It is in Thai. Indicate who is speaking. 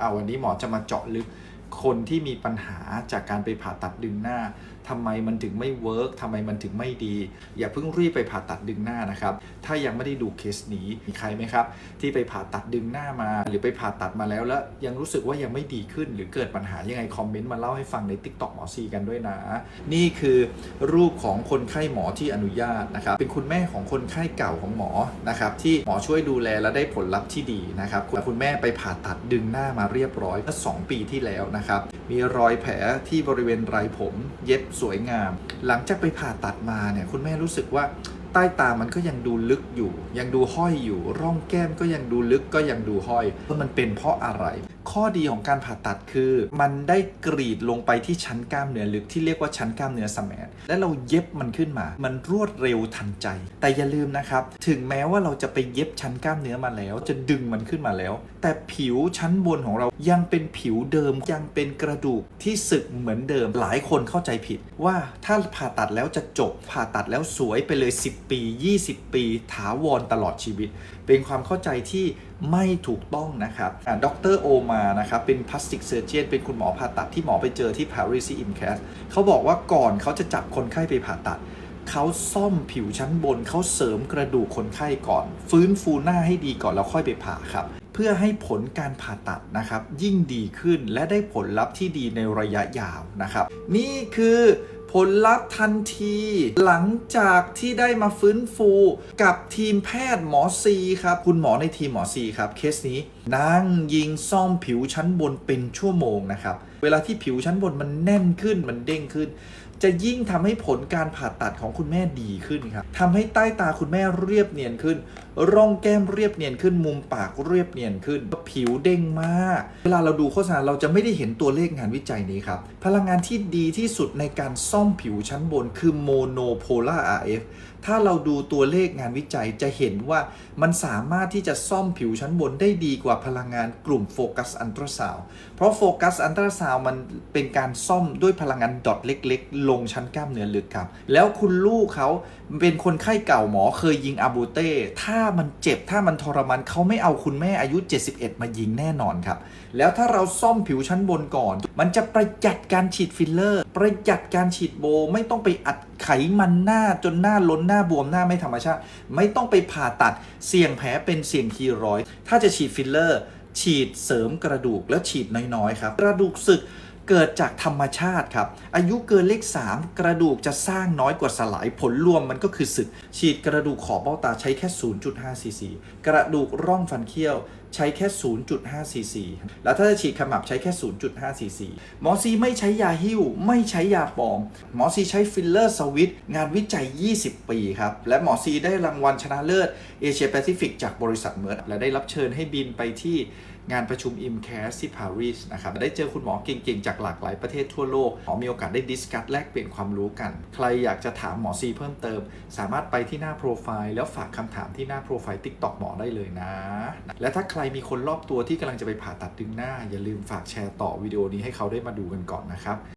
Speaker 1: อ่าวันนี้หมอจะมาเจาะลึก คนที่มีปัญหาจากการไปผ่าตัดดึงหน้าทำไมมันถึงไม่เวิร์กทำไมมันถึงไม่ดี อย่าเพิ่งรีบไปผ่าตัดดึงหน้านะครับ ถ้ายังไม่ได้ดูเคสนี้ มีใครไหมครับ ที่ไปผ่าตัดดึงหน้ามา หรือไปผ่าตัดมาแล้วแล้วยังรู้สึกว่ายังไม่ดีขึ้น หรือเกิดปัญหายังไงคอมเมนต์มาเล่าให้ฟังใน t ิ k t o k หมอซีกันด้วยนะ นี่คือรูปของคนไข้หมอที่อนุญาตนะครับ เป็นคุณแม่ของคนไข้เก่าของหมอนะครับที่หมอช่วยดูแลและได้ผลลัพธ์ที่ดีนะครับ คุณคุณแม่ไปผ่าตัดดึงหน้ามาเรียบร้อยเมื่อสองปีที่แล้วนะครับ มีรอยแผลที่บริเวณไรผมเย็บสวยงาม หลังจากไปผ่าตัดมาเนี่ยคุณแม่รู้สึกว่า ใต้ตามันก็ยังดูลึกอยู่ ยังดูห้อยอยู่ ร่องแก้มก็ยังดูลึกก็ยังดูห้อยว่ามันเป็นเพราะอะไร ข้อดีของการผ่าตัดคือ มันได้กรีดลงไปที่ชั้นกล้ามเนื้อลึกที่เรียกว่าชั้นกล้ามเนื้อสแมนและเราเย็บมันขึ้นมา มันรวดเร็วทันใจ แต่อย่าลืมนะครับ ถึงแม้ว่าเราจะไปเย็บชั้นกล้ามเนื้อมาแล้ว จะดึงมันขึ้นมาแล้ว แต่ผิวชั้นบนของเรายังเป็นผิวเดิมยังเป็นกระดูกที่สึกเหมือนเดิม หลายคนเข้าใจผิด ว่าถ้าผ่าตัดแล้วจะจบผ่าตัดแล้วสวยไปเลย10ปี 20 ปี ถาวรตลอดชีวิต เป็นความเข้าใจที่ไม่ถูกต้องนะครับดรโอมานะครับ เป็นพลาสติกเซอร์เจนเป็นคุณหมอผ่าตัดที่หมอไปเจอที่ Paris i m c a s เขาบอกว่าก่อนเขาจะจับคนไข้ไปผ่าตัดเขาซ่อมผิวชั้นบน เขาเสริมกระดูกคนไข้ก่อน ฟื้นฟูหน้าให้ดีก่อนแล้วค่อยไปผ่าครับ เพื่อให้ผลการผ่าตัดนะครับ ยิ่งดีขึ้นและได้ผลลัพธ์ที่ดีในระยะยาวนะครับ นี่คือ ผลลัพธ์ทันที หลังจากที่ได้มาฟื้นฟูกับทีมแพทย์หมอซีครับ คุณหมอในทีมหมอซีครับ เคสนี้นั่งยิงซ่อมผิวชั้นบนเป็นชั่วโมงนะครับ เวลาที่ผิวชั้นบนมันแน่นขึ้นมันเด้งขึ้น จะยิ่งทำให้ผลการผ่าตัดของคุณแม่ดีขึ้นครับทำให้ใต้ตาคุณแม่เรียบเนียนขึ้น ร่องแก้มเรียบเนียนขึ้น มุมปากเรียบเนียนขึ้น ผิวเด้งมาก เวลาเราดูโฆษณาเราจะไม่ได้เห็นตัวเลขงานวิจัยนี้ครับ พลังงานที่ดีที่สุดในการซ่อมผิวชั้นบนคือโมโนโพล่า RF ถ้าเราดูตัวเลขงานวิจัยจะเห็นว่ามันสามารถที่จะซ่อมผิวชั้นบนได้ดีกว่าพลังงานกลุ่มโฟกัสอันตราซาวเพราะโฟกัสอันตราซาวมันเป็นการซ่อมด้วยพลังงานดอทเล็ก ๆลงชั้นกล้ามเนื้อลึกครับ แล้วคุณลูกเขาเป็นคนไข้เก่าหมอเคยยิงอาบูเต้ถ้ามันเจ็บถ้ามันทรมานเขาไม่เอาคุณแม่อายุ 71 มายิงแน่นอนครับ แล้วถ้าเราซ่อมผิวชั้นบนก่อน มันจะประหยัดการฉีดฟิลเลอร์ ประหยัดการฉีดโบ ไม่ต้องไปอัดไขมันหน้าจนหน้าล้นหน้าบวมหน้าไม่ธรรมชาติ ไม่ต้องไปผ่าตัดเสี่ยงแผลเป็นเสี่ยงคีร้อย ถ้าจะฉีดฟิลเลอร์ ฉีดเสริมกระดูกแล้วฉีดน้อยๆครับกระดูกสึก เกิดจากธรรมชาติครับ อายุเกินเลข 3 กระดูกจะสร้างน้อยกว่าสลายผลรวมมันก็คือสึก ฉีดกระดูกขอบเบ้าตาใช้แค่ 0.5ซีซีกระดูกร่องฟันเคี้ยว ใช้แค่ 0.5 ซีซี แล้วถ้าจะฉีดขมับใช้แค่ 0.5 ซีซี หมอซีไม่ใช้ยาหิ้ว ไม่ใช้ยาปลอม หมอซีใช้ฟิลเลอร์สวิต งานวิจัย 20 ปีครับ และหมอซีได้รางวัลชนะเลิศเอเชียแปซิฟิกจากบริษัทเมิร์ดและได้รับเชิญให้บินไปที่งานประชุม i m c a s ที่ปารีสนะครับ ได้เจอคุณหมอเก่งๆ จากหลากหลายประเทศทั่วโลก หมอมีโอกาสได้ดิสคัตแลกเปลี่ยนความรู้กัน ใครอยากจะถามหมอซีเพิ่มเติม สามารถไปที่หน้าโปรไฟล์แล้วฝากคำถามที่หน้าโปรไฟล์ TikTok หมอได้เลยนะ และถ้าใครมีคนรอบตัวที่กำลังจะไปผ่าตัดดึงหน้า อย่าลืมฝากแชร์ต่อวิดีโอนี้ให้เขาได้มาดูกันก่อนนะครับ